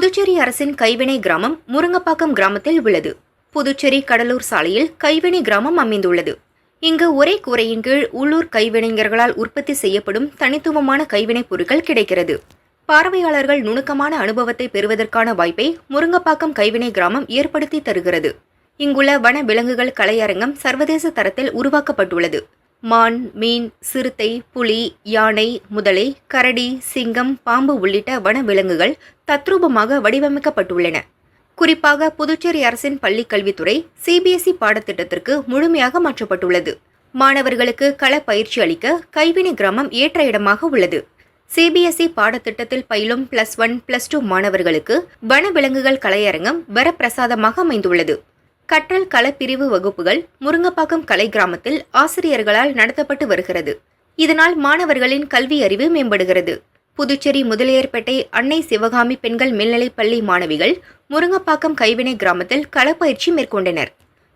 புதுச்சேரி அரசின் கைவினை கிராமம் முருங்கப்பாக்கம் கிராமத்தில் உள்ளது. புதுச்சேரி கடலூர் சாலையில் கைவினை கிராமம் அமைந்துள்ளது. இங்கு ஒரே கூரையின் கீழ் உள்ளூர் கைவினைஞர்களால் உற்பத்தி செய்யப்படும் தனித்துவமான கைவினைப் பொருட்கள் கிடைக்கிறது. பார்வையாளர்கள் நுணுக்கமான அனுபவத்தை பெறுவதற்கான வாய்ப்பை முருங்கப்பாக்கம் கைவினை கிராமம் ஏற்படுத்தி தருகிறது. இங்குள்ள வன விலங்குகள் கலையரங்கம் சர்வதேச தரத்தில் உருவாக்கப்பட்டுள்ளது. மான் மீன் சிறுத்தை புலி யானை முதலை கரடி சிங்கம் பாம்பு உள்ளிட்ட வனவிலங்குகள் தத்ரூபமாக வடிவமைக்கப்பட்டுள்ளன. குறிப்பாக புதுச்சேரி அரசின் பள்ளிக் கல்வித்துறை சிபிஎஸ்இ பாடத்திட்டத்திற்கு முழுமையாக மாற்றப்பட்டுள்ளது. மாணவர்களுக்கு கள பயிற்சி அளிக்க கைவினை கிராமம் ஏற்ற இடமாக உள்ளது. சிபிஎஸ்இ பாடத்திட்டத்தில் பயிலும் பிளஸ் ஒன் பிளஸ் டூ மாணவர்களுக்கு வன விலங்குகள் கலையரங்கம் வரப்பிரசாதமாக அமைந்துள்ளது. கற்றல் களப்பிரிவு வகுப்புகள் முருங்கப்பாக்கம் கலை கிராமத்தில் ஆசிரியர்களால் நடத்தப்பட்டு வருகிறது. இதனால் மாணவர்களின் கல்வி அறிவு மேம்படுகிறது. புதுச்சேரி முதலியார்பேட்டை அன்னை சிவகாமி பெண்கள் மேல்நிலைப் பள்ளி மாணவிகள் முருங்கப்பாக்கம் கைவினை கிராமத்தில் களப்பயிற்சி மேற்கொண்டனர்.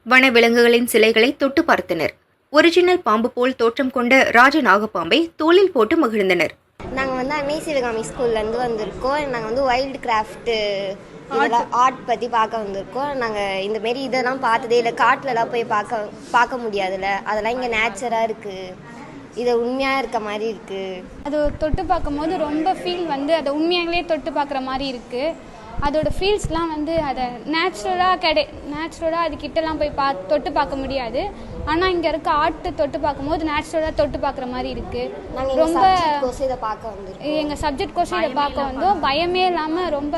வன விலங்குகளின் சிலைகளை தொட்டு பார்த்தனர். ஒரிஜினல் பாம்பு போல் தோற்றம் கொண்ட ராஜ நாகப்பாம்பை தோளில் போட்டு மகிழ்ந்தனர். நாங்கள் வந்து அன்னை சிவகாமி ஸ்கூல்லேருந்து வந்திருக்கோம். நாங்கள் வந்து வைல்டு கிராஃப்ட்டு ஆர்ட் பற்றி பார்க்க வந்திருக்கோம் நாங்கள் இந்த மாரி இதெல்லாம் பார்த்ததே இல்லை. காட்டிலலாம் போய் பார்க்க பார்க்க முடியாதுல்ல. அதெல்லாம் இங்கே நேச்சராக இருக்குது இது உண்மையாக இருக்க மாதிரி இருக்குது அது தொட்டு பார்க்கும்போது ரொம்ப ஃபீல் வந்து அதை உண்மையாகவே தொட்டு பார்க்குற மாதிரி இருக்குது அதோட ஃபீல்ஸ்லாம் வந்து அதை நேச்சுரலாக கிடை நேச்சுரலாக அது கிட்டலாம் போய் பா தொட்டு பார்க்க முடியாது. ஆனால் இங்கே இருக்க ஆர்ட் தொட்டு பார்க்கும்போது நேச்சுரலாக தொட்டு பார்க்குற மாதிரி இருக்குது ரொம்ப இதை பார்க்க வந்திருக்கோம். எங்கள் சப்ஜெக்ட் கோர்ஸ் இதை பார்க்க வந்தோம். பயமே இல்லாமல் ரொம்ப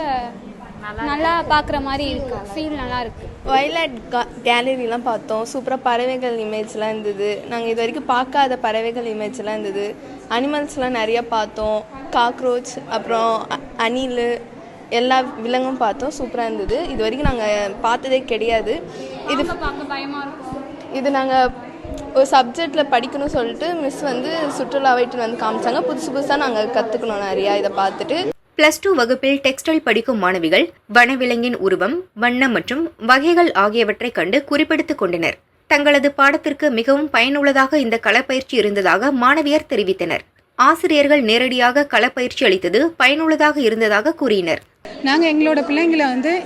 நல்லா பார்க்குற மாதிரி இருக்குது ஃபீல் நல்லா இருக்குது வைலட் கேலரிலாம் பார்த்தோம். சூப்பராக பறவைகள் இமேஜ்லாம் இருந்தது. நாங்கள் இது வரைக்கும் பார்க்காத பறவைகள் இமேஜ்லாம் இருந்தது. அனிமல்ஸ்லாம் நிறைய பார்த்தோம். காக்ரோச் அப்புறம் அ- அணில் எல்லா விலங்கும் பார்த்தோம். சூப்பராக இருந்தது. இது வரைக்கும் நாங்கள் பார்த்ததே கிடையாது. இது பார்க்க பயமாக இருக்கும். இது நாங்கள் ஒரு சப்ஜெக்டில் படிக்கணும்னு சொல்லிட்டு மிஸ் வந்து சுற்றுலாவைட்டு வந்து காமிச்சாங்க. புதுசு புதுசாக நாங்கள் கற்றுக்கணும் நிறையா இதை பார்த்துட்டு. பிளஸ் டூ வகுப்பில் டெக்ஸ்டைல் படிக்கும் மாணவிகள் வனவிலங்கின் உருவம் வண்ணம் மற்றும் வகைகள் ஆகியவற்றைக் கண்டு குறிப்பெடுத்துக் கொண்டனர். தங்களது பாடத்திற்கு மிகவும் பயனுள்ளதாக இந்த களப்பயிற்சி இருந்ததாக மாணவியர் தெரிவித்தனர். ஆசிரியர்கள் நேரடியாக களப்பயிற்சி அளித்தது பயனுள்ளதாக இருந்ததாக கூறினர். நாங்கள் எங்களோட பிள்ளைங்களை வந்து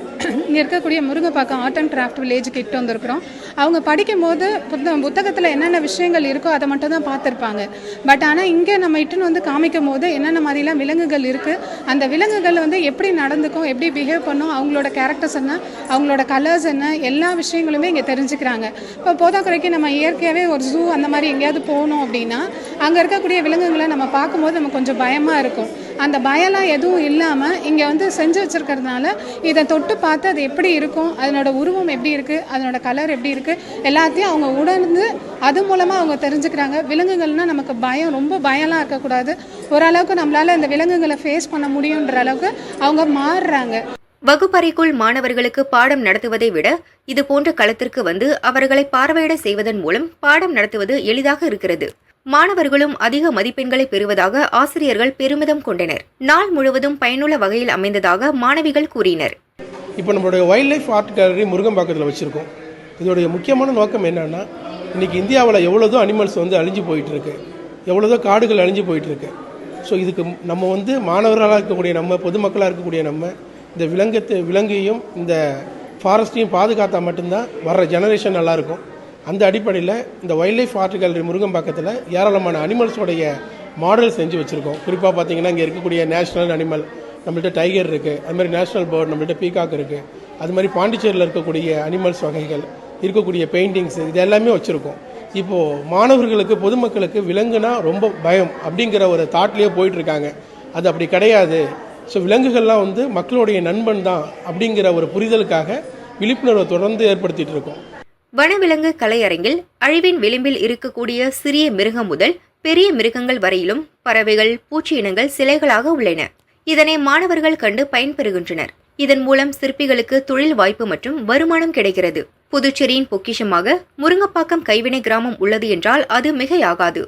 இங்கே இருக்கக்கூடிய முருங்கைப்பாக்கம் ஆர்ட் அண்ட் கிராஃப்ட் வில்லேஜுக்கு இட்டு வந்திருக்கிறோம். அவங்க படிக்கும்போது புத்த புத்தகத்தில் என்னென்ன விஷயங்கள் இருக்கோ அதை மட்டும் தான் பார்த்துருப்பாங்க. பட் ஆனால் இங்கே நம்ம இட்டுன்னு வந்து காமிக்கும் போது என்னென்ன மாதிரிலாம் விலங்குகள் இருக்குது அந்த விலங்குகள் வந்து எப்படி நடந்துக்கும் எப்படி பிஹேவ் பண்ணும் அவங்களோட கேரக்டர்ஸ் என்ன அவங்களோட கலர்ஸ் என்ன எல்லா விஷயங்களுமே இங்கே தெரிஞ்சுக்கிறாங்க. இப்போ போதாக்குறைக்கு நம்ம இயற்கையாகவே ஒரு ஜூ அந்த மாதிரி எங்கேயாவது போகணும் அப்படின்னா அங்கே இருக்கக்கூடிய விலங்குகளை நம்ம பார்க்கும்போது நமக்கு கொஞ்சம் பயமாக இருக்கும். அந்த பயம்லாம் எதுவும் இல்லாமல் இங்கே வந்து செஞ்சு வச்சுருக்கிறதுனால இதை தொட்டு பார்த்து அது எப்படி இருக்கும் அதனோட உருவம் எப்படி இருக்குது அதனோட கலர் எப்படி இருக்குது எல்லாத்தையும் அவங்க உணர்ந்து அது மூலமாக அவங்க தெரிஞ்சுக்கிறாங்க. விலங்குகள்னால் நமக்கு பயம் ரொம்ப பயம்லாம் இருக்கக்கூடாது. ஓரளவுக்கு நம்மளால் இந்த விலங்குகளை ஃபேஸ் பண்ண முடியுன்ற அளவுக்கு அவங்க மாறுறாங்க. வகுப்பறைக்குள் மாணவர்களுக்கு பாடம் நடத்துவதை விட இது போன்ற களத்திற்கு வந்து அவர்களை பார்வையிட செய்வதன் மூலம் பாடம் நடத்துவது எளிதாக இருக்கிறது. மாணவர்களும் அதிக மதிப்பெண்களை பெறுவதாக ஆசிரியர்கள் பெருமிதம் கொண்டனர். நாள் முழுவதும் பயனுள்ள வகையில் அமைந்ததாக மாணவிகள் கூறினர். இப்போ நம்மளுடைய வைல்ட் லைஃப் ஆர்ட் கேலரி முருகம்பாக்கத்தில் வச்சுருக்கோம். இதோடைய முக்கியமான நோக்கம் என்னன்னா இன்றைக்கி இந்தியாவில் எவ்வளோதோ அனிமல்ஸ் வந்து அழிஞ்சு போயிட்டு இருக்கு எவ்வளோதோ காடுகள் அழிஞ்சு போயிட்டு இருக்கு ஸோ இதுக்கு நம்ம வந்து மாணவர்களாக இருக்கக்கூடிய நம்ம பொதுமக்களாக இருக்கக்கூடிய நம்ம இந்த விலங்கத்தை விலங்கையும் இந்த ஃபாரஸ்ட்டையும் பாதுகாத்தா மட்டும்தான் வர்ற ஜெனரேஷன் நல்லாயிருக்கும் அந்த அடிப்படையில் இந்த வைல்ட் லைஃப் ஆர்ட் கேலரி முருகம்பாக்கத்தில் ஏராளமான அனிமல்ஸோடைய மாடல் செஞ்சு வச்சுருக்கோம். குறிப்பாக பார்த்தீங்கன்னா இங்கே இருக்கக்கூடிய நேஷ்னல் அனிமல் நம்மள்கிட்ட டைகர் இருக்குது அது மாதிரி நேஷ்னல் பேர்ட் நம்மள்கிட்ட பீகாக் இருக்குது அது மாதிரி பாண்டிச்சேரியில் இருக்கக்கூடிய அனிமல்ஸ் வகைகள் இருக்கக்கூடிய பெயிண்டிங்ஸ் இது எல்லாமே வச்சுருக்கோம். இப்போது மாணவர்களுக்கு பொதுமக்களுக்கு விலங்குனா ரொம்ப பயம் அப்படிங்கிற ஒரு தாட்லேயே போயிட்டுருக்காங்க. அது அப்படி கிடையாது. ஸோ விலங்குகள்லாம் வந்து மக்களுடைய நண்பன் தான் அப்படிங்கிற ஒரு புரிதலுக்காக விழிப்புணர்வை தொடர்ந்து ஏற்படுத்திகிட்டு இருக்கோம். வனவிலங்கு கலையரங்கில் அழிவின் விளிம்பில் இருக்கக்கூடிய சிறிய மிருகம் முதல் பெரிய மிருகங்கள் வரையிலும் பறவைகள் பூச்சி இனங்கள் சிலைகளாக உள்ளன. இதனை மாணவர்கள் கண்டு பயன்பெறுகின்றனர். இதன் மூலம் சிற்பிகளுக்கு தொழில் வாய்ப்பு மற்றும் வருமானம் கிடைக்கிறது. புதுச்சேரியின் பொக்கிஷமாக முருங்கப்பாக்கம் கைவினை கிராமம் உள்ளது என்றால் அது மிகையாகாது.